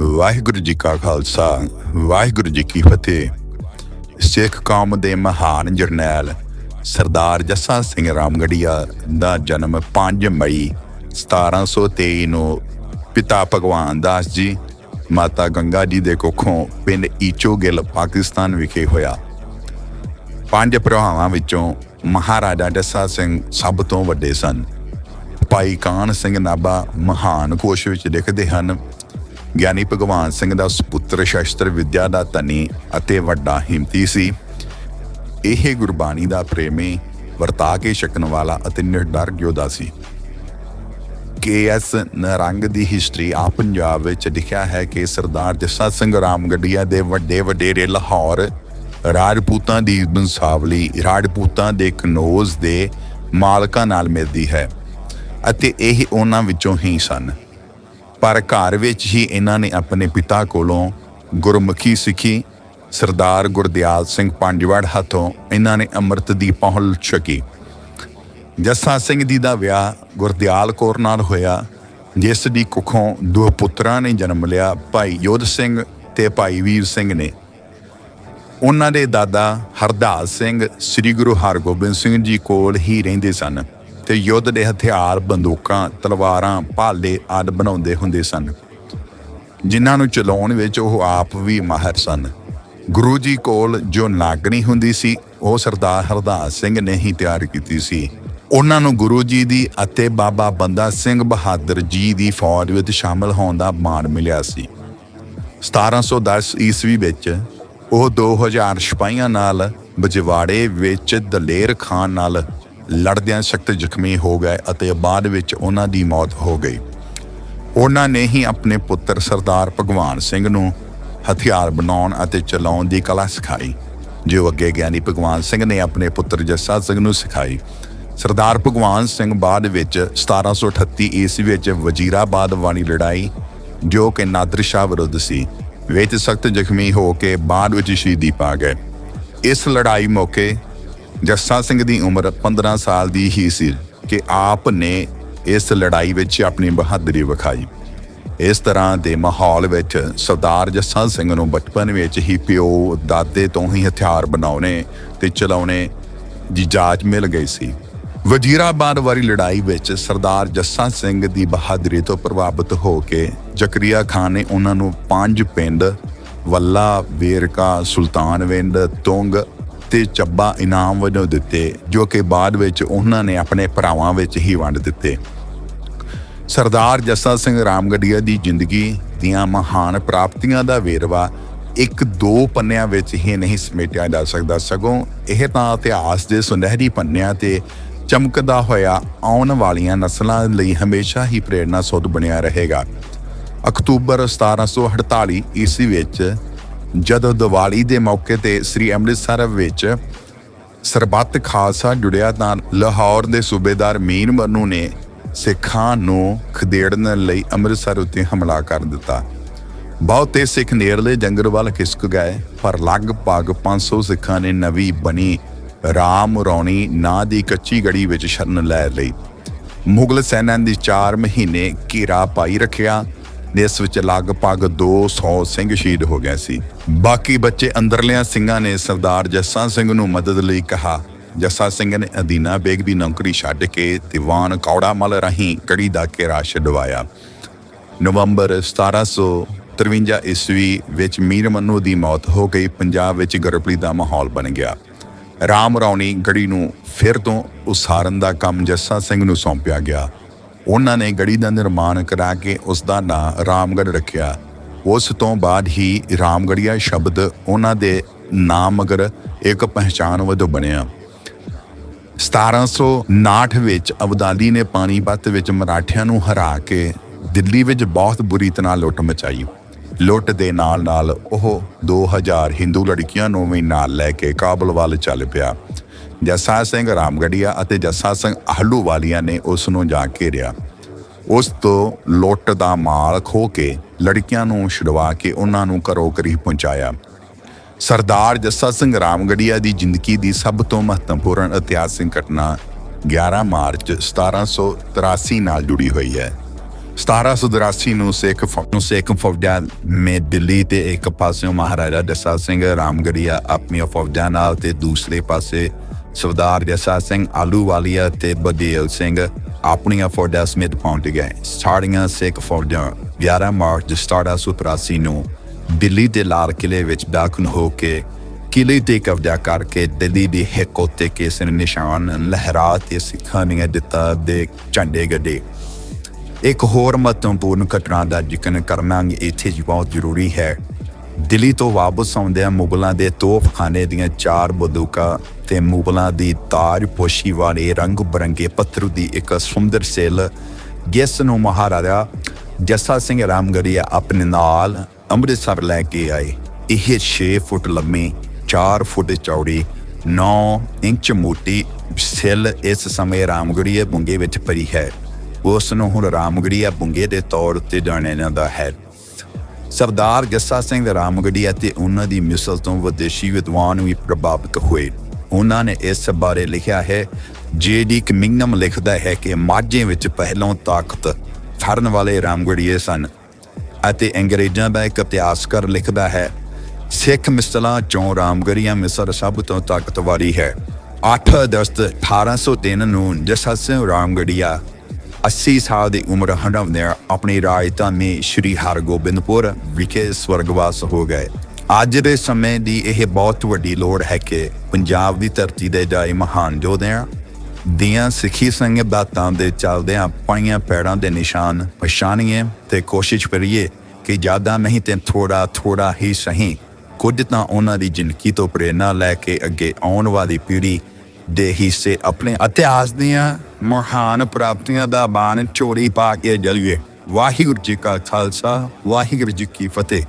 ਵਾਹਿਗੁਰੂ ਜੀ ਕਾ ਖਾਲਸਾ, ਵਾਹਿਗੁਰੂ ਜੀ ਕੀ ਫਤਿਹ। ਸਿੱਖ ਕੌਮ ਦੇ ਮਹਾਨ ਜਰਨੈਲ ਸਰਦਾਰ ਜੱਸਾ ਸਿੰਘ ਰਾਮਗੜੀਆ ਦਾ ਜਨਮ 5 ਮਈ 1723 ਨੂੰ ਪਿਤਾ ਭਗਵਾਨ ਦਾਸ ਜੀ, ਮਾਤਾ ਗੰਗਾ ਜੀ ਦੇ ਕੁੱਖੋਂ ਪਿੰਡ ਈਚੋਗਿਲ ਪਾਕਿਸਤਾਨ ਵਿਖੇ ਹੋਇਆ। ਪੰਜ ਭਰਾਵਾਂ ਵਿੱਚੋਂ ਮਹਾਰਾਜਾ ਜੱਸਾ ਸਿੰਘ ਸਭ ਤੋਂ ਵੱਡੇ ਸਨ। ਭਾਈ ਕਾਨ ਸਿੰਘ ਨਾਭਾ ਮਹਾਨ ਕੋਸ਼ ਵਿੱਚ ਲਿਖਦੇ ਹਨ ਗਿਆਨੀ ਭਗਵਾਨ ਸਿੰਘ ਦਾ ਸੁਪੁੱਤਰ ਸ਼ਸਤਰ ਵਿਦਿਆ ਦਾ ਧਨੀ ਅਤੇ ਵੱਡਾ ਹਿੰਮਤੀ ਸੀ। ਇਹ ਗੁਰਬਾਣੀ ਦਾ ਪ੍ਰੇਮੀ ਵਰਤਾ ਕੇ ਛਕਣ ਵਾਲਾ ਅਤੇ ਨਿਰਡਰ ਯੋਧਾ ਸੀ। ਕੇ ਐਸ ਨਰੰਗ ਦੀ ਹਿਸਟਰੀ ਆ ਪੰਜਾਬ ਵਿੱਚ ਲਿਖਿਆ ਹੈ ਕਿ ਸਰਦਾਰ ਜੱਸਾ ਸਿੰਘ ਰਾਮਗੜੀਆ ਦੇ ਵੱਡੇ ਵਡੇਰੇ ਲਾਹੌਰ ਰਾਜਪੂਤਾਂ ਦੀ ਬੰਸਾਵਲੀ ਰਾਜਪੂਤਾਂ ਦੇ ਕਨੋਜ਼ ਦੇ ਮਾਲਕਾਂ ਨਾਲ ਮਿਲਦੀ ਹੈ ਅਤੇ ਇਹ ਉਹਨਾਂ ਵਿੱਚੋਂ ਹੀ ਸਨ। ਪਰ ਘਰ ਵਿੱਚ ਹੀ ਇਹਨਾਂ ਨੇ ਆਪਣੇ ਪਿਤਾ ਕੋਲੋਂ ਗੁਰਮੁਖੀ ਸਿੱਖੀ, ਸਰਦਾਰ ਗੁਰਦਿਆਲ ਸਿੰਘ ਪੰਜਵੜ ਹੱਥੋਂ ਇਹਨਾਂ ਨੇ ਅੰਮ੍ਰਿਤ ਦੀ ਪਹੁਲ ਛਕੀ। ਜੱਸਾ ਸਿੰਘ ਜੀ ਦਾ ਵਿਆਹ ਗੁਰਦਿਆਲ ਕੌਰ ਨਾਲ ਹੋਇਆ, ਜਿਸ ਦੀ ਕੁੱਖੋਂ ਦੋ ਪੁੱਤਰਾਂ ਨੇ ਜਨਮ ਲਿਆ, ਭਾਈ ਯੋਧ ਸਿੰਘ ਤੇ ਭਾਈ ਵੀਰ ਸਿੰਘ ਨੇ। ਉਹਨਾਂ ਦੇ ਦਾਦਾ ਹਰਦਾਸ ਸਿੰਘ, ਸ੍ਰੀ ਗੁਰੂ ਹਰਗੋਬਿੰਦ ਸਿੰਘ ਜੀ ਕੋਲ ਹੀ ਰਹਿੰਦੇ ਸਨ। ਤੇ ਯੁੱਧ ਦੇ ਹਥਿਆਰ, ਬੰਦੂਕਾਂ, ਤਲਵਾਰਾਂ, ਭਾਲੇ ਆਦਿ ਬਣਾਉਂਦੇ ਹੁੰਦੇ ਸਨ। ਜਿਨ੍ਹਾਂ ਨੂੰ ਚਲਾਉਣ ਵਿੱਚ ਉਹ ਆਪ ਵੀ ਮਾਹਰ ਸਨ। ਗੁਰੂ ਜੀ ਕੋਲ ਜੋ ਨਾਗਣੀ ਹੁੰਦੀ ਸੀ, ਉਹ ਸਰਦਾਰ ਹਰਦਾਸ ਸਿੰਘ ਨੇ ਹੀ ਤਿਆਰ ਕੀਤੀ ਸੀ। ਉਹਨਾਂ ਨੂੰ ਗੁਰੂ ਜੀ ਦੀ ਅਤੇ ਬਾਬਾ ਬੰਦਾ ਸਿੰਘ ਬਹਾਦਰ ਜੀ ਦੀ ਫੌਜ ਵਿੱਚ ਸ਼ਾਮਲ ਹੋਣ ਦਾ ਮਾਣ ਮਿਲਿਆ ਸੀ। 1710 ਈਸਵੀ ਵਿੱਚ ਉਹ 2000 ਸਿਪਾਹੀਆਂ ਨਾਲ ਬਜਵਾੜੇ ਵਿੱਚ ਦਲੇਰ ਖਾਨ ਨਾਲ ਲੜਦਿਆਂ ਸਖਤ ਜ਼ਖਮੀ ਹੋ ਗਏ ਅਤੇ ਬਾਅਦ ਵਿੱਚ ਉਹਨਾਂ ਦੀ ਮੌਤ ਹੋ ਗਈ। ਉਹਨਾਂ ਨੇ ਹੀ ਆਪਣੇ ਪੁੱਤਰ ਸਰਦਾਰ ਭਗਵਾਨ ਸਿੰਘ ਨੂੰ ਹਥਿਆਰ ਬਣਾਉਣ ਅਤੇ ਚਲਾਉਣ ਦੀ ਕਲਾ ਸਿਖਾਈ, ਜੋ ਅੱਗੇ ਗਿਆਨੀ ਭਗਵਾਨ ਸਿੰਘ ਨੇ ਆਪਣੇ ਪੁੱਤਰ ਜੱਸਾ ਸਿੰਘ ਨੂੰ ਸਿਖਾਈ। ਸਰਦਾਰ ਭਗਵਾਨ ਸਿੰਘ ਬਾਅਦ ਵਿੱਚ 1738 ਈਸਵੀ ਵਿੱਚ ਵਜ਼ੀਰਾਬਾਦ ਵਾਲੀ ਲੜਾਈ, ਜੋ ਕਿ ਨਾਦਰ ਸ਼ਾਹ ਵਿਰੁੱਧ ਸੀ, ਵਿੱਚ ਸਖਤ ਜ਼ਖਮੀ ਹੋ ਕੇ ਬਾਅਦ ਵਿੱਚ ਸ਼ਹੀਦੀ ਪਾ ਗਏ। ਇਸ ਲੜਾਈ ਮੌਕੇ ਜੱਸਾ ਸਿੰਘ ਦੀ ਉਮਰ 15 ਸਾਲ ਦੀ ਹੀ ਸੀ ਕਿ ਆਪ ਨੇ ਇਸ ਲੜਾਈ ਵਿੱਚ ਆਪਣੀ ਬਹਾਦਰੀ ਵਿਖਾਈ। ਇਸ ਤਰ੍ਹਾਂ ਦੇ ਮਾਹੌਲ ਵਿੱਚ ਸਰਦਾਰ ਜੱਸਾ ਸਿੰਘ ਨੂੰ ਬਚਪਨ ਵਿੱਚ ਹੀ ਪਿਓ ਦਾਦੇ ਤੋਂ ਹੀ ਹਥਿਆਰ ਬਣਾਉਣੇ ਤੇ ਚਲਾਉਣੇ ਦੀ ਜਾਚ ਮਿਲ ਗਈ ਸੀ। ਵਜ਼ੀਰਾਬਾਦ ਵਾਲੀ ਲੜਾਈ ਵਿੱਚ ਸਰਦਾਰ ਜੱਸਾ ਸਿੰਘ ਦੀ ਬਹਾਦਰੀ ਤੋਂ ਪ੍ਰਭਾਵਿਤ ਹੋ ਕੇ ਜ਼ਕਰੀਆ ਖਾਨ ਨੇ ਉਹਨਾਂ ਨੂੰ ਪੰਜ ਪਿੰਡ, ਵੱਲਾ, ਵੇਰਕਾ ਸੁਲਤਾਨਵਿੰਡ ਤੁੰਗ ਤੇ ਚੱਬਾ ਇਨਾਮ ਵਜੋਂ ਦਿੱਤੇ, ਜੋ ਕਿ ਬਾਅਦ ਵਿੱਚ ਉਹਨਾਂ ਨੇ ਆਪਣੇ ਭਰਾਵਾਂ ਵਿੱਚ ਹੀ ਵੰਡ ਦਿੱਤੇ। ਸਰਦਾਰ ਜੱਸਾ ਸਿੰਘ ਰਾਮਗੜੀਆ ਦੀ ਜ਼ਿੰਦਗੀ ਦੀਆਂ ਮਹਾਨ ਪ੍ਰਾਪਤੀਆਂ ਦਾ ਵੇਰਵਾ ਇੱਕ ਦੋ ਪੰਨਿਆਂ ਵਿੱਚ ਹੀ ਨਹੀਂ ਸਮੇਟਿਆ ਜਾ ਸਕਦਾ। ਸਗੋਂ ਇਹ ਤਾਂ ਇਤਿਹਾਸ ਦੇ ਸੁਨਹਿਰੀ ਪੰਨਿਆਂ ਤੇ ਚਮਕਦਾ ਹੋਇਆ ਆਉਣ ਵਾਲੀਆਂ ਨਸਲਾਂ ਲਈ ਹਮੇਸ਼ਾ ਹੀ ਪ੍ਰੇਰਨਾ ਸੋਧ ਬਣਿਆ ਰਹੇਗਾ। ਅਕਤੂਬਰ 1748 ਈਸਵੀ ਵਿੱਚ ਜਦੋਂ ਦੀਵਾਲੀ ਦੇ ਮੌਕੇ ਤੇ ਸ੍ਰੀ ਅੰਮ੍ਰਿਤਸਰ ਵਿੱਚ ਸਰਬੱਤ ਖਾਲਸਾ ਜੁੜਿਆ ਤਾਂ ਲਾਹੌਰ ਦੇ ਸੂਬੇਦਾਰ ਮੀਨ ਮਨੂ ਨੇ ਸਿੱਖਾਂ ਨੂੰ ਖਦੇੜਨ ਲਈ ਅੰਮ੍ਰਿਤਸਰ ਉੱਤੇ ਹਮਲਾ ਕਰ ਦਿੱਤਾ। ਬਹੁਤੇ ਸਿੱਖ ਨੇੜਲੇ ਜੰਗਲ ਵੱਲ ਖਿਸਕ ਗਏ, ਪਰ ਲਗਭਗ 500 ਸਿੱਖਾਂ ਨੇ ਨਵੀਂ ਬਣੀ ਰਾਮ ਰੌਣੀ ਨਾਂ ਦੀ ਕੱਚੀ ਗੜੀ ਵਿੱਚ ਸ਼ਰਨ ਲੈ ਲਈ। ਮੁਗਲ ਸੈਨਾ ਦੀ 4 ਮਹੀਨੇ ਘੇਰਾ ਪਾਈ ਰੱਖਿਆ ਇਸ ਵਿੱਚ ਲਗਭਗ 200 ਸਿੰਘ ਸ਼ਹੀਦ ਹੋ ਗਏ ਸੀ। ਬਾਕੀ ਬੱਚੇ ਅੰਦਰਲਿਆਂ ਸਿੰਘਾਂ ਨੇ ਸਰਦਾਰ ਜੱਸਾ ਸਿੰਘ ਨੂੰ ਮਦਦ ਲਈ ਕਿਹਾ। ਜੱਸਾ ਸਿੰਘ ਨੇ ਅਦੀਨਾ ਬੇਗ ਦੀ ਨੌਕਰੀ ਛੱਡ ਕੇ ਦੀਵਾਨ ਕੌੜਾ ਮਲ ਰਾਹੀਂ ਕੜੀ ਦਾ ਘੇਰਾ ਛਡਵਾਇਆ। ਨਵੰਬਰ 1753 ਈਸਵੀ ਵਿੱਚ ਮੀਰ ਮਨੂ ਦੀ ਮੌਤ ਹੋ ਗਈ। ਪੰਜਾਬ ਵਿੱਚ ਗਰਪਲੀ ਦਾ ਮਾਹੌਲ ਬਣ ਗਿਆ। ਰਾਮ ਰੌਣੀ ਗੜੀ ਨੂੰ ਫਿਰ ਤੋਂ ਉਸਾਰਨ ਦਾ ਕੰਮ ਜੱਸਾ ਸਿੰਘ ਨੂੰ ਸੌਂਪਿਆ ਗਿਆ। ਉਹਨਾਂ ਨੇ ਗੜੀ ਦਾ ਨਿਰਮਾਣ ਕਰਾ ਕੇ ਉਸ ਦਾ ਨਾਂ ਰਾਮਗੜ ਰੱਖਿਆ। ਉਸ ਤੋਂ ਬਾਅਦ ਹੀ ਰਾਮਗੜੀਆ ਸ਼ਬਦ ਉਹਨਾਂ ਦੇ ਨਾਮ ਮਗਰ ਇੱਕ ਪਹਿਚਾਨ ਵਜੋਂ ਬਣਿਆ। 1759 ਵਿੱਚ ਅਬਦਾਲੀ ਨੇ ਪਾਣੀਪਤ ਵਿੱਚ ਮਰਾਠਿਆਂ ਨੂੰ ਹਰਾ ਕੇ ਦਿੱਲੀ ਵਿੱਚ ਬਹੁਤ ਬੁਰੀ ਤਰ੍ਹਾਂ ਲੁੱਟ ਮਚਾਈ। ਲੁੱਟ ਦੇ ਨਾਲ ਨਾਲ ਉਹ 2000 ਹਿੰਦੂ ਲੜਕੀਆਂ ਨੂੰ ਵੀ ਨਾਲ ਲੈ ਕੇ ਕਾਬਲ ਵੱਲ ਚੱਲ ਪਿਆ। ਜੱਸਾ ਸਿੰਘ ਰਾਮਗੜੀਆ ਅਤੇ ਜੱਸਾ ਸਿੰਘ ਆਹਲੂਵਾਲੀਆ ਨੇ ਉਸ ਨੂੰ ਜਾ ਘੇਰਿਆ ਉਸ ਤੋਂ ਲੁੱਟ ਦਾ ਮਾਲ ਖੋ ਕੇ ਲੜਕੀਆਂ ਨੂੰ ਛੁਡਵਾ ਕੇ ਉਹਨਾਂ ਨੂੰ ਘਰੋਂ ਕਰੀਬ ਪਹੁੰਚਾਇਆ। ਸਰਦਾਰ ਜੱਸਾ ਸਿੰਘ ਰਾਮਗੜੀਆ ਦੀ ਜ਼ਿੰਦਗੀ ਦੀ ਸਭ ਤੋਂ ਮਹੱਤਵਪੂਰਨ ਇਤਿਹਾਸਿਕ ਘਟਨਾ 11 ਮਾਰਚ 1783 ਨਾਲ ਜੁੜੀ ਹੋਈ ਹੈ। 1782 ਨੂੰ ਸਿੱਖ ਫੌ- ਨੂੰ ਸਿੱਖ ਫੌਜਾਂ ਮੇ ਦਿੱਲੀ ਤੇ ਇੱਕ ਪਾਸਿਓਂ ਮਹਾਰਾਜਾ ਜੱਸਾ ਸਿੰਘ ਰਾਮਗੜੀਆ ਆਪਣੀਆਂ ਫੌਜਾਂ ਨਾਲ ਤੇ ਦੂਸਰੇ ਪਾਸੇ ਸਰਦਾਰ ਜਸਾ ਸਿੰਘ ਆਲੂਵਾਲੀਆ ਤੇ ਬਦੀਲ ਸਿੰਘ ਆਪਣੀਆਂ ਫੌਜਾਂ ਸਮੇਤ ਪਹੁੰਚ ਗਏ। ਸਾਰੀਆਂ ਸਿੱਖ ਫੌਜਾਂ 11 ਮਾਰਚ 1783 ਨੂੰ ਦਿੱਲੀ ਦੇ ਲਾਲ ਕਿਲੇ ਵਿੱਚ ਦਾਖਲ ਹੋ ਕੇ ਕਿਲੇ ਤੇ ਕਬਜ਼ਾ ਕਰਕੇ ਦਿੱਲੀ ਦੀ ਹਿੱਕ ਉੱਤੇ ਕੇਸਰ ਨਿਸ਼ਾਨ ਲਹਿਰਾ ਤੇ ਸਿੱਖਾਂ ਦੀਆਂ ਦਿੱਤਾ ਦੇ ਝੰਡੇ ਗੱਡੇ। ਇੱਕ ਹੋਰ ਮਹੱਤਵਪੂਰਨ ਘਟਨਾ ਦਾ ਜ਼ਿਕਰ ਕਰਨਾ ਇੱਥੇ ਬਹੁਤ ਜ਼ਰੂਰੀ ਹੈ। ਦਿੱਲੀ ਤੋਂ ਵਾਪਸ ਆਉਂਦਿਆਂ ਮੁਗਲਾਂ ਦੇ ਤੋਪਖਾਨੇ ਦੀਆਂ ਚਾਰ ਬੰਦੂਕਾਂ ਤੇ ਮੁਗਲਾਂ ਦੀ ਤਾਜਪੋਸ਼ੀ ਵਾਲੇ ਰੰਗ ਬਰੰਗੇ ਪੱਥਰ ਦੀ ਇੱਕ ਸੁੰਦਰ ਸੇਲ ਜਿਸ ਨੂੰ ਮਹਾਰਾਜਾ ਜੱਸਾ ਸਿੰਘ ਰਾਮਗੜੀਆ ਆਪਣੇ ਨਾਲ ਅੰਮ੍ਰਿਤਸਰ ਲੈ ਕੇ ਆਏ। ਇਹ 6 ਫੁੱਟ ਲੰਮੀ 4 ਫੁੱਟ ਚੌੜੀ 9 ਇੰਚ ਮੋਟੀ ਸੇਲ ਇਸ ਸਮੇਂ ਰਾਮਗੜੀਆ ਬੁੰਗੇ ਵਿੱਚ ਪਈ ਹੈ। ਉਸ ਨੂੰ ਹੁਣ ਰਾਮਗੜੀਆ ਬੁੰਗੇ ਦੇ ਤੌਰ ਉੱਤੇ ਜਾਣਿਆ ਜਾਂਦਾ ਹੈ। ਸਰਦਾਰ ਜੱਸਾ ਸਿੰਘ ਰਾਮਗੜੀਆ ਤੇ ਉਹਨਾਂ ਦੀ ਮਿਸਲ ਤੋਂ ਵਿਦੇਸ਼ੀ ਵਿਦਵਾਨ ਵੀ ਪ੍ਰਭਾਵਿਤ ਹੋਏ। ਉਹਨਾਂ ਨੇ ਇਸ ਬਾਰੇ ਲਿਖਿਆ ਹੈ ਜੇਡੀ ਕਮਿੰਗਮ ਲਿਖਦਾ ਹੈ ਕਿ ਮਾਝੇ ਵਿੱਚ ਪਹਿਲੋਂ ਤਾਕਤ ਫੜਨ ਵਾਲੇ ਰਾਮਗੜੀਏ ਸਨ ਅਤੇ ਅੰਗਰੇਜ਼ਾਂ ਦਾ ਇੱਕ ਇਤਿਹਾਸਕਾਰ ਲਿਖਦਾ ਹੈ, ਸਿੱਖ ਮਿਸਲਾਂ ਚੋਂ ਰਾਮਗੜੀਆ ਮਿਸਰ ਸਭ ਤੋਂ ਤਾਕਤਵਾਰੀ ਹੈ। 8 ਅਗਸਤ 1803 ਨੂੰ ਜੱਸਾ ਸਿੰਘ ਰਾਮਗੜੀਆ 80 ਸਾਲ ਦੀ ਉਮਰ ਹੰਡਾਉਂਦਿਆਂ ਆਪਣੀ ਰਾਜਧਾਨੀ ਸ਼੍ਰੀ ਹਰਗੋਬਿੰਦਪੁਰ ਵਿਖੇ ਸਵਰਗਵਾਸ ਹੋ ਗਏ ਅੱਜ ਦੇ ਸਮੇਂ ਦੀ ਇਹ ਬਹੁਤ ਵੱਡੀ ਲੋੜ ਹੈ ਕਿ ਪੰਜਾਬ ਦੀ ਧਰਤੀ ਦੇ ਜਾਈ ਮਹਾਨ ਯੋਧਿਆਂ ਦੀਆਂ ਸਿੱਖੀ ਸੰਗਤ ਦਾਤਾਂ ਦੇ ਚੱਲਦਿਆਂ ਪਾਈਆਂ ਪੈੜਾਂ ਦੇ ਨਿਸ਼ਾਨ ਪਛਾਣੀਏ ਤੇ ਕੋਸ਼ਿਸ਼ ਕਰੀਏ ਕਿ ਜ਼ਿਆਦਾ ਨਹੀਂ ਤੇ ਥੋੜਾ ਥੋੜਾ ਹੀ ਸਹੀ ਕੁਝ ਤਾਂ ਉਹਨਾਂ ਦੀ ਜ਼ਿੰਦਗੀ ਤੋਂ ਪ੍ਰੇਰਨਾ ਲੈ ਕੇ ਅੱਗੇ ਆਉਣ ਵਾਲੀ ਪੀੜ੍ਹੀ ਦੇ ਹਿੱਸੇ ਆਪਣੇ ਇਤਿਹਾਸ ਦੀਆਂ ਮਹਾਨ ਪ੍ਰਾਪਤੀਆਂ ਦਾ ਬਾਣ ਚੋਰੀ ਪਾ ਕੇ ਜਲੀਏ। ਵਾਹਿਗੁਰੂ ਜੀ ਕਾ ਖਾਲਸਾ, ਵਾਹਿਗੁਰੂ ਜੀ ਕੀ ਫਤਿਹ।